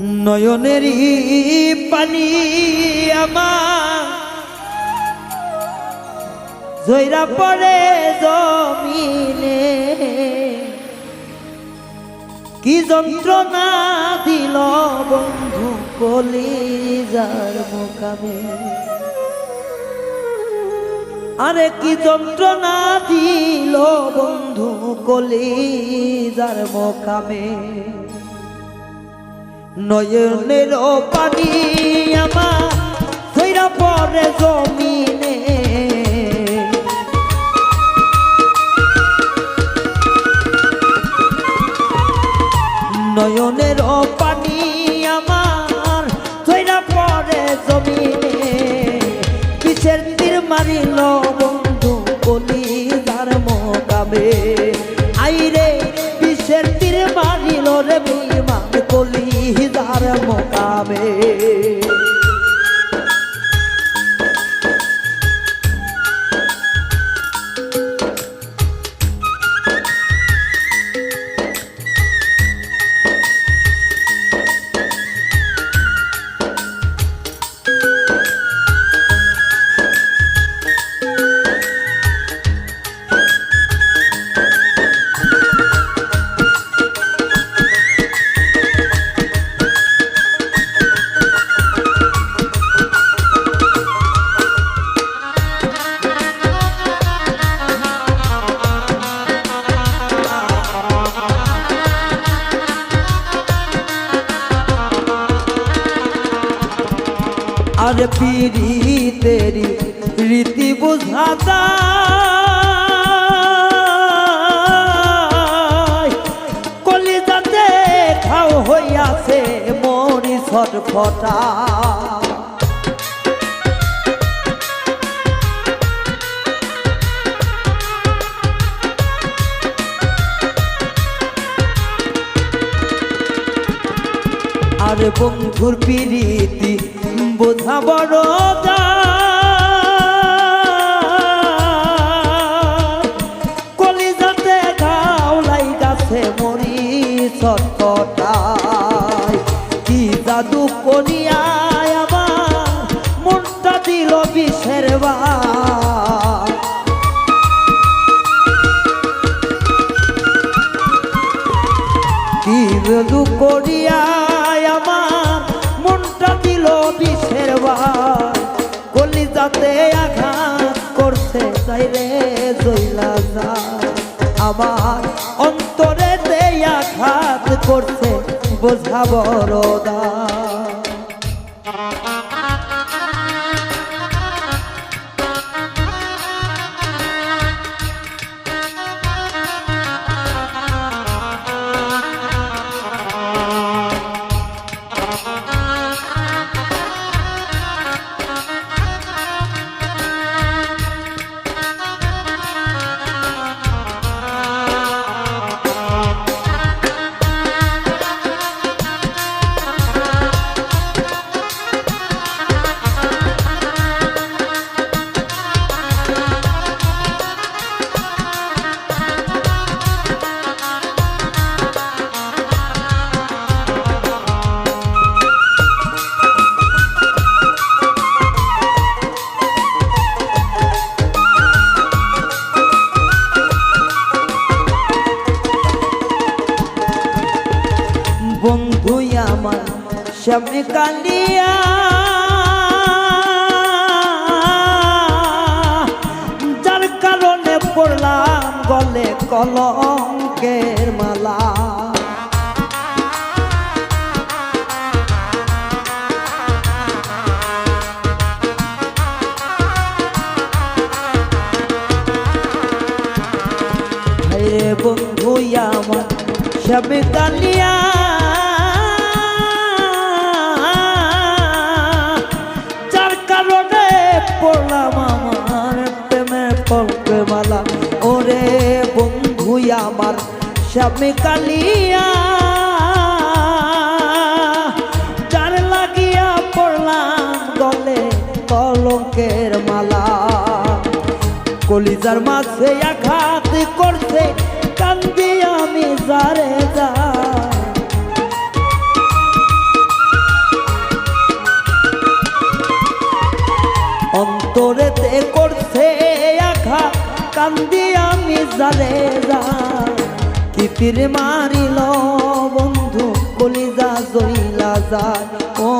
নয়নেরই পানি আমার। জৈরা পড়ে জমিনে। কি যন্ত্রণা দিল বন্ধু কলিজার মোকামে। আরে কি যন্ত্রণা দিল বন্ধু কলিজার মোকামে। নয়নের পানি আমার ধৈরা পরে জমিনে। নয়নের পানি তেরি রীতি বুঝাতা কলিজাতে খাও হইয়াছে মরি ছটফটা। আর বন্ধুর বোঝা বড় কলিজাতে গাওলাই গাছে মরি ছটফটায় কি জাদু করিয়ায় আমার মনটা দিল বিষের বা কি জাদু করিয়ায় বিষের যাতে আঘাত করছে তাই রে জইলা যা। আমার অন্তরে আঘাত করছে বোঝা বন্ধু আমার সামনে কালিয়া। যার কারণে পড়লাম গলে কলঙ্কের মালা। বন্ধু আমার সব কালিয়া। শ্যামে কালিয়া যার লাগিয়া পড়লাম গলে কলঙ্কের মালা। কলিজার মাঝে আঘাত করছে, কান্দি আমি যারে যা। অন্তরেতে করছে আঘাত, কান্দি আমি যারে যা তিতির মারিল, বন্ধু, কলিজা জইলা যায়। ও,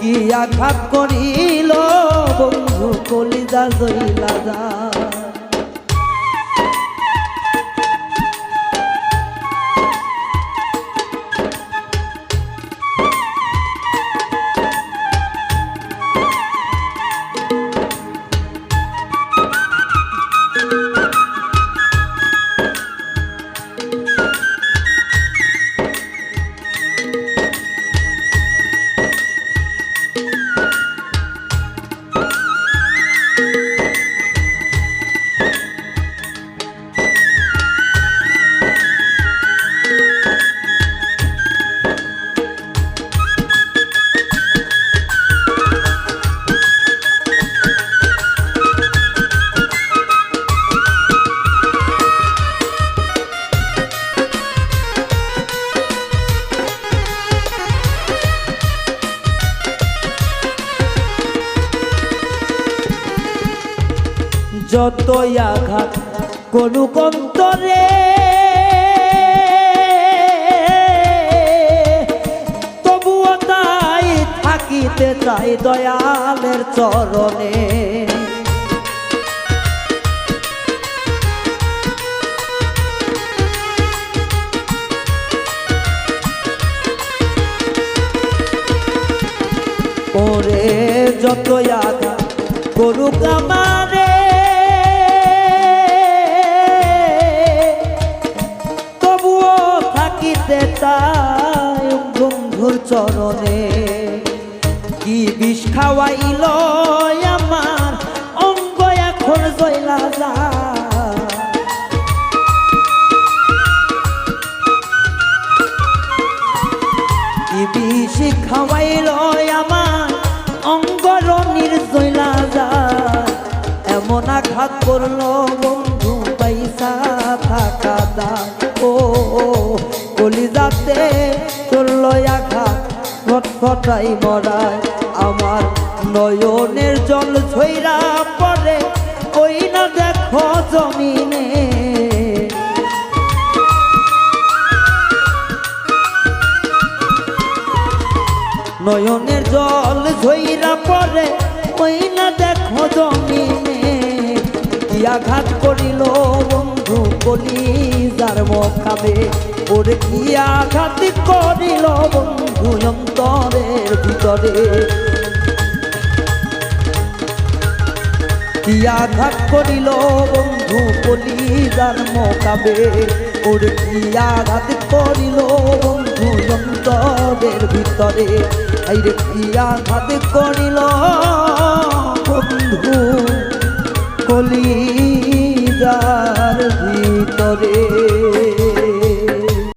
কি আঘাত করিল, বন্ধু, কলিজা জইলা যায়। যতই আঘাত করুক অন্তরে, তবুও তাই থাকিতে চাই দয়ালের চরণে। ওরে, যতই আঘাত করুক আমারে চরণে। কি বিষ খাওয়াইল আমার অঙ্গ এখন জয়লা যায়। কি বিষ খাওয়াইল আমার অঙ্গ অঙ্গরণীর জইলা যা এমন আঘাত করল ফটফটাই মরায়, আমার নয়নের জল ছইরা পড়ে ওই না দেখো জমিনে। নয়নের জল ঝইরা পড়ে ওই না দেখো জমিনে। কি আঘাত করিল বন্ধু কলি যার মখাবে ওরে কি আঘাত করিল বন্ধু অন্তরের ভিতরে? কি আঘাত করিল বন্ধু কলিদার মোকাবে? ওর কি আঘাত করিল বন্ধু অন্তরের ভিতরে? আইরে কি আঘাত করিল বন্ধু কলিদার ভিতরে?